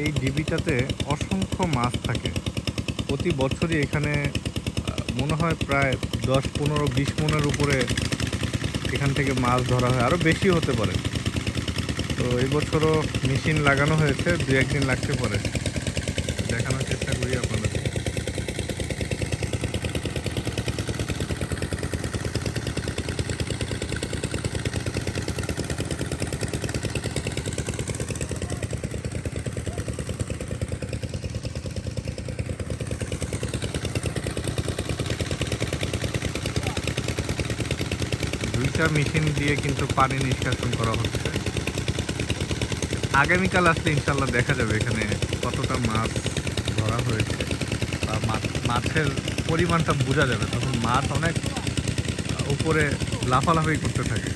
এই ডিবিটাতে অসংখ্য মাছ থাকে। প্রতি বছরই এখানে মনে হয় প্রায় দশ, পনেরো, বিশ মনের উপরে এখান থেকে মাছ ধরা হয়, আরও বেশি হতে পারে। তো এই বছরও মেশিন লাগানো হয়েছে দু একদিন লাগতে পারে। দেখানোর চেষ্টা করি আপনাদের। দুইটা মেশিন দিয়ে কিন্তু পানি নিষ্কাশন করা হচ্ছে। আগামীকাল আসলে ইনশাল্লাহ দেখা যাবে এখানে কতটা মাছ ধরা হয়েছে বা মাছ- মাছের পরিমাণটা বোঝা যাবে। তখন মাছ অনেক উপরে লাফালাফি করতে থাকে।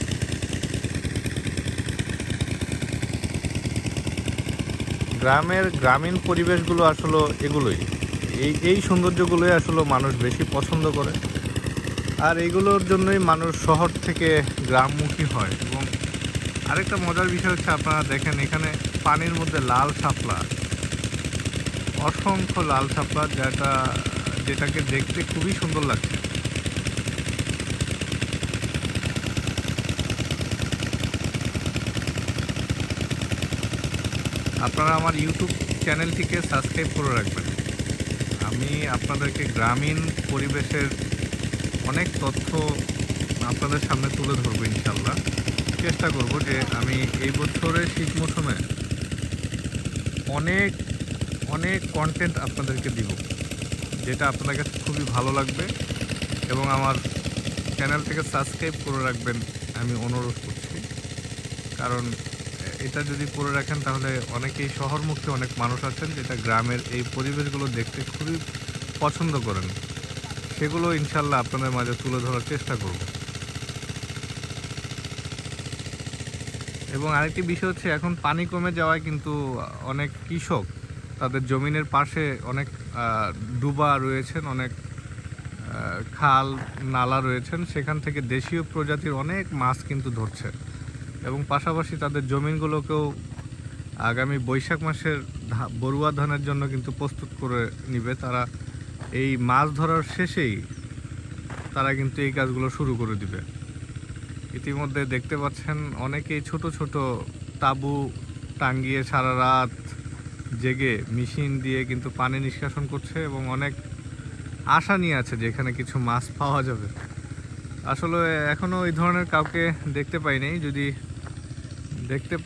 গ্রামের গ্রামীণ পরিবেশগুলো আসলে এগুলোই। এই এই সৌন্দর্যগুলোই আসলে মানুষ বেশি পছন্দ করে। আর এগুলোর জন্যই মানুষ শহর থেকে গ্রামমুখী হয় এবং আরেকটা মজার বিষয় হচ্ছে আপনারা দেখেন, এখানে পানির মধ্যে লাল শাপলা, অসংখ্য লাল শাপলা যেটা, যেটাকে দেখতে খুবই সুন্দর লাগছে। আপনারা আমার ইউটিউব চ্যানেলটিকে সাবস্ক্রাইব করে রাখবেন। আমি আপনাদেরকে গ্রামীণ পরিবেশের অনেক তথ্য আপনাদের সামনে তুলে ধরবো ইনশাল্লাহ চেষ্টা করব যে আমি এই বছরের শীত মৌসুমে অনেক অনেক কন্টেন্ট আপনাদেরকে দিব, যেটা আপনাদের কাছে খুবই ভালো লাগবে এবং আমার চ্যানেল থেকে সাবস্ক্রাইব করে রাখবেন আমি অনুরোধ করছি। কারণ এটা যদি করে রাখেন তাহলে অনেকেই শহরমুখী অনেক মানুষ আছেন যেটা গ্রামের এই পরিবেশগুলো দেখতে খুবই পছন্দ করেন। সেগুলো ইনশাল্লাহ আপনাদের মাঝে তুলে ধরার চেষ্টা করব। এবং আরেকটি বিষয় হচ্ছে, এখন পানি কমে যাওয়ায় কিন্তু অনেক কৃষক তাদের জমিনের পাশে অনেক ডুবা রয়েছেন, অনেক খাল, নালা রয়েছেন। সেখান থেকে দেশীয় প্রজাতির অনেক মাছ কিন্তু ধরছে। এবং পাশাপাশি তাদের জমিনগুলোকেও আগামী বৈশাখ মাসের বড়ুয়া ধানের জন্য কিন্তু প্রস্তুত করে নিবে। তারা এই মাছ ধরার শেষেই তারা কিন্তু এই কাজগুলো শুরু করে দিবে। ইতিমধ্যে দেখতে পাচ্ছেন অনেকেই ছোট ছোট তাবু টাঙ্গিয়ে সারা রাত জেগে মেশিন দিয়ে কিন্তু পানি নিষ্কাশন করছে এবং অনেক আশা নিয়ে আছে যে এখানে কিছু মাছ পাওয়া যাবে। আসলে এখনও এই ধরনের কাউকে দেখতে পাইনি যদি দেখতে